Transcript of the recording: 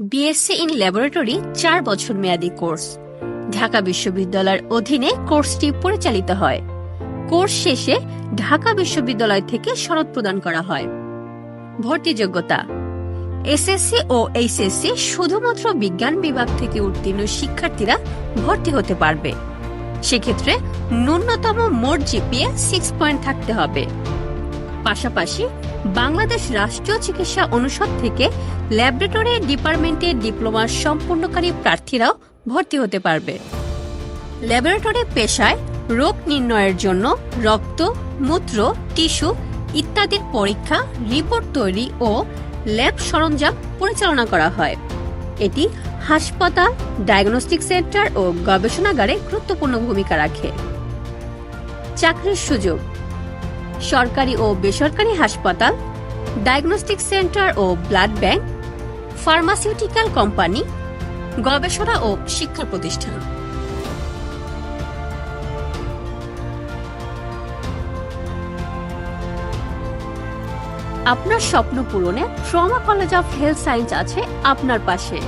BSc in laboratory চার বছর মেয়াদী কোর্স। ঢাকা বিশ্ববিদ্যালয়ের অধীনে কোর্সটি পরিচালিত হয়। কোর্স শেষে ঢাকা বিশ্ববিদ্যালয় থেকে সনদ প্রদান করা হয়। ভর্তি যোগ্যতা। এসএসসি ও এইচএসসি শুধুমাত্র বিজ্ঞান বিভাগ থেকে উত্তীর্ণ শিক্ষার্থীরা ভর্তি হতে পারবে। সেক্ষেত্রে ন্যূনতম মোট জিপিএ সিক্স পয়েন্ট থাকতে হবে। পাশাপাশি বাংলাদেশ রাষ্ট্রীয় চিকিৎসা অনুষদ থেকে ল্যাবরেটরি ডিপার্টমেন্টে ডিপ্লোমা সম্পূর্ণকারী প্রার্থীরাও ভর্তি হতে পারবে। ল্যাবরেটরি পেশায় রোগ নির্ণয়ের জন্য রক্ত, মূত্র, টিস্যু ইত্যাদির পরীক্ষা, রিপোর্ট তৈরি ও ল্যাব সরঞ্জাম পরিচালনা করা হয়। এটি হাসপাতাল, ডায়াগনস্টিক সেন্টার ও গবেষণাগারে গুরুত্বপূর্ণ ভূমিকা রাখে। চাকরির সুযোগ সরকারি ও বেসরকারি হাসপাতাল ডায়াগনস্টিক সেন্টার ও ব্লাড ব্যাংক ফার্মাসিউটিক্যাল কোম্পানি গবেষণা ও শিক্ষা প্রতিষ্ঠান। আপনার স্বপ্ন পূরণে trauma college of health science আছে আপনার পাশে।